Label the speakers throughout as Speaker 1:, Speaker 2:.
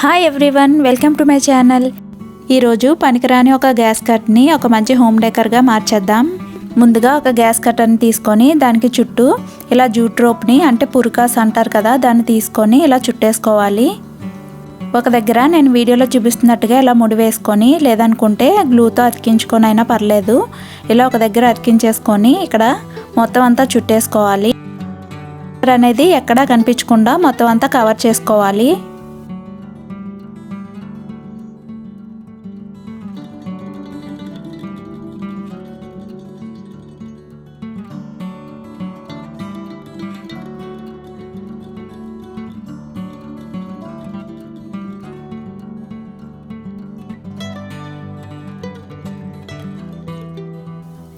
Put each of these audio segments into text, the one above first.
Speaker 1: Hi everyone welcome to my channel ఈరోజు పనికిరాని ఒక గ్యాస్ కట్ని ఒక మంచి హోమ్ డెకర్గా మార్చేద్దాం. ముందుగా ఒక గ్యాస్ కట్టర్ని తీసుకొని దానికి చుట్టూ ఇలా జూట్ రోప్ని అంటే పురుకాస్ అంటారు కదా దాన్ని తీసుకొని ఇలా చుట్టేసుకోవాలి. ఒక దగ్గర నేను వీడియోలో చూపిస్తున్నట్టుగా ఇలా ముడి వేసుకొని లేదనుకుంటే గ్లూతో అతికించుకొని అయినా పర్లేదు. ఇలా ఒక దగ్గర అతికించేసుకొని ఇక్కడ మొత్తం అంతా చుట్టేసుకోవాలి. అనేది ఎక్కడా కనిపించకుండా మొత్తం అంతా కవర్ చేసుకోవాలి.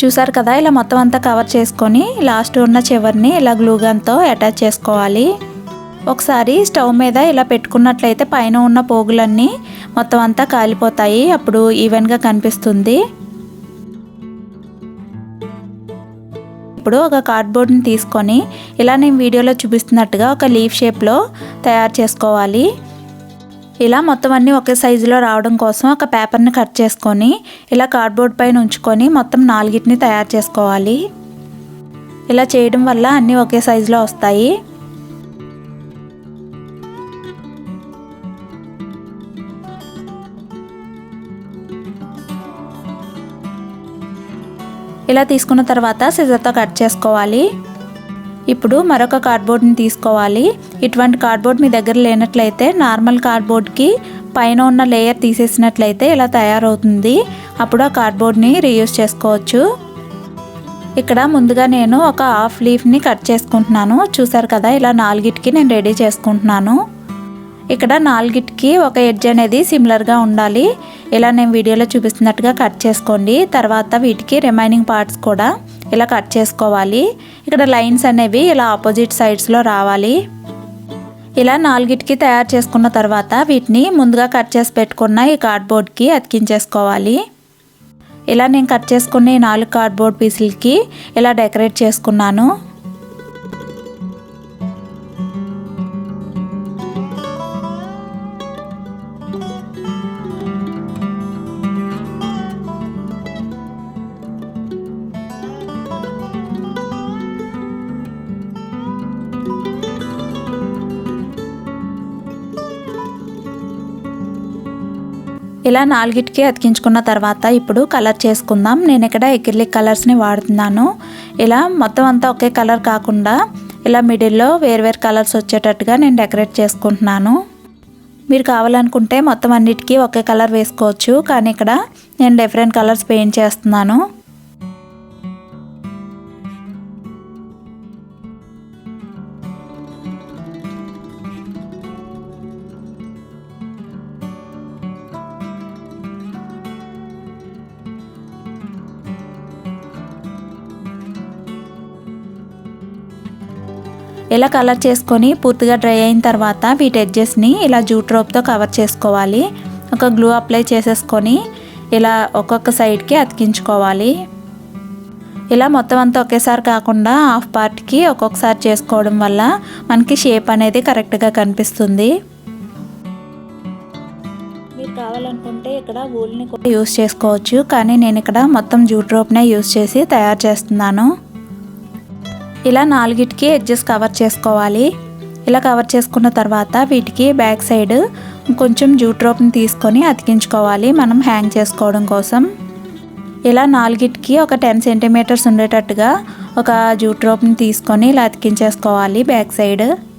Speaker 1: చూసారు కదా ఇలా మొత్తం అంతా కవర్ చేసుకొని లాస్ట్ ఉన్న చివరిని ఇలా గ్లూగన్తో అటాచ్ చేసుకోవాలి. ఒకసారి స్టవ్ మీద ఇలా పెట్టుకున్నట్లయితే పైన ఉన్న పోగులన్నీ మొత్తం అంతా కాలిపోతాయి. అప్పుడు ఈవెన్గా కనిపిస్తుంది. ఇప్పుడు ఒక కార్డ్బోర్డ్ని తీసుకొని ఇలా నేను వీడియోలో చూపిస్తున్నట్టుగా ఒక లీఫ్ షేప్లో తయారు చేసుకోవాలి. ఇలా మొత్తం అన్నీ ఒకే సైజులో రావడం కోసం ఒక పేపర్ని కట్ చేసుకొని ఇలా కార్డ్బోర్డ్ పైన ఉంచుకొని మొత్తం నాలుగిటిని తయారు చేసుకోవాలి. ఇలా చేయడం వల్ల అన్నీ ఒకే సైజులో వస్తాయి. ఇలా తీసుకున్న తర్వాత సిజర్తో కట్ చేసుకోవాలి. ఇప్పుడు మరొక కార్డ్బోర్డ్ని తీసుకోవాలి. ఇటువంటి కార్డ్బోర్డ్ మీ దగ్గర లేనట్లయితే నార్మల్ కార్డ్బోర్డ్కి పైన ఉన్న లేయర్ తీసేసినట్లయితే ఇలా తయారవుతుంది. అప్పుడు ఆ కార్డ్బోర్డ్ని రీయూజ్ చేసుకోవచ్చు. ఇక్కడ ముందుగా నేను ఒక హాఫ్ లీఫ్ని కట్ చేసుకుంటున్నాను. చూసారు కదా ఇలా నాలుగిటికి నేను రెడీ చేసుకుంటున్నాను. ఇక్కడ నాలుగిటికి ఒక ఎడ్జ్ అనేది సిమిలర్గా ఉండాలి. ఇలా నేను వీడియోలో చూపిస్తున్నట్టుగా కట్ చేసుకోండి. తర్వాత వీటికి రిమైనింగ్ పార్ట్స్ కూడా. ఇలా కట్ చేసుకోవాలి? ఇక్కడ లైన్స్ అనేవి ఇలా ఆపోజిట్ సైడ్స్లో రావాలి. ఇలా నాలుగిటికి తయారు చేసుకున్న తర్వాత వీటిని ముందుగా కట్ చేసి పెట్టుకున్న ఈ కార్డ్బోర్డ్కి అతికించేసుకోవాలి. ఇలా నేను కట్ చేసుకున్న ఈ నాలుగు కార్డ్బోర్డ్ పీసులకి ఇలా డెకరేట్ చేసుకున్నాను. ఇలా నాలుగిటికి అతికించుకున్న తర్వాత ఇప్పుడు కలర్ చేసుకుందాం. నేను ఇక్కడ ఎక్రిలిక్ కలర్స్ని వాడుతున్నాను. ఇలా మొత్తం అంతా ఒకే కలర్ కాకుండా ఇలా మిడిల్లో వేరువేరు కలర్స్ వచ్చేటట్టుగా నేను డెకరేట్ చేసుకుంటున్నాను. మీరు కావాలనుకుంటే మొత్తం అన్నిటికీ ఒకే కలర్ వేసుకోవచ్చు. కానీ ఇక్కడ నేను డిఫరెంట్ కలర్స్ పెయింట్ చేస్తున్నాను. ఇలా కలర్ చేసుకొని పూర్తిగా డ్రై అయిన తర్వాత వీటి ఎడ్జెస్ని ఇలా జూట్ రోప్తో కవర్ చేసుకోవాలి. ఒక గ్లూ అప్లై చేసేసుకొని ఇలా ఒక్కొక్క సైడ్కి అతికించుకోవాలి. ఇలా మొత్తం అంతా ఒకేసారి కాకుండా హాఫ్ పార్ట్కి ఒక్కొక్కసారి చేసుకోవడం వల్ల మనకి షేప్ అనేది కరెక్ట్గా కనిపిస్తుంది. మీరు కావాలనుకుంటే ఇక్కడ ఊల్ని కూడా యూస్ చేసుకోవచ్చు. కానీ నేను ఇక్కడ మొత్తం జూట్ రోప్నే యూస్ చేసి తయారు చేస్తున్నాను. ఇలా నాలుగిటికి ఎడ్జెస్ కవర్ చేసుకోవాలి. ఇలా కవర్ చేసుకున్న తర్వాత వీటికి బ్యాక్ సైడ్ కొంచెం జూట్ రోప్ని తీసుకొని అతికించుకోవాలి. మనం హ్యాంగ్ చేసుకోవడం కోసం. ఇలా నాలుగిటికి ఒక టెన్ సెంటీమీటర్స్ ఉండేటట్టుగా ఒక జూట్ రోప్ని తీసుకొని ఇలా అతికించేసుకోవాలి బ్యాక్ సైడ్.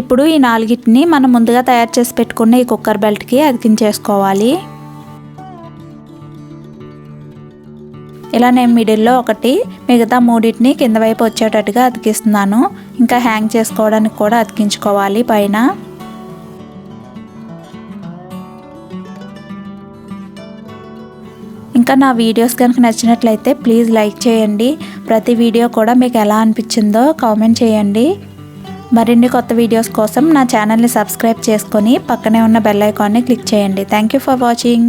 Speaker 1: ఇప్పుడు ఈ నాలుగిటిని మనం ముందుగా తయారు చేసి పెట్టుకున్న ఈ కుక్కర్ బెల్ట్కి అతికించేసుకోవాలి. ఇలా నేను మిడిల్లో ఒకటి మిగతా మూడింటిని కింద వైపు వచ్చేటట్టుగా అతికిస్తున్నాను. ఇంకా హ్యాంగ్ చేసుకోవడానికి కూడా అతికించుకోవాలి పైన. ఇంకా నా వీడియోస్ కనుక నచ్చినట్లయితే ప్లీజ్ లైక్ చేయండి. ప్రతి వీడియో కూడా మీకు ఎలా అనిపించిందో కామెంట్ చేయండి. మరిన్ని కొత్త వీడియోస్ కోసం నా ఛానల్ని సబ్స్క్రైబ్ చేసుకొని పక్కనే ఉన్న బెల్ ఐకాన్ని క్లిక్ చేయండి. Thank you for watching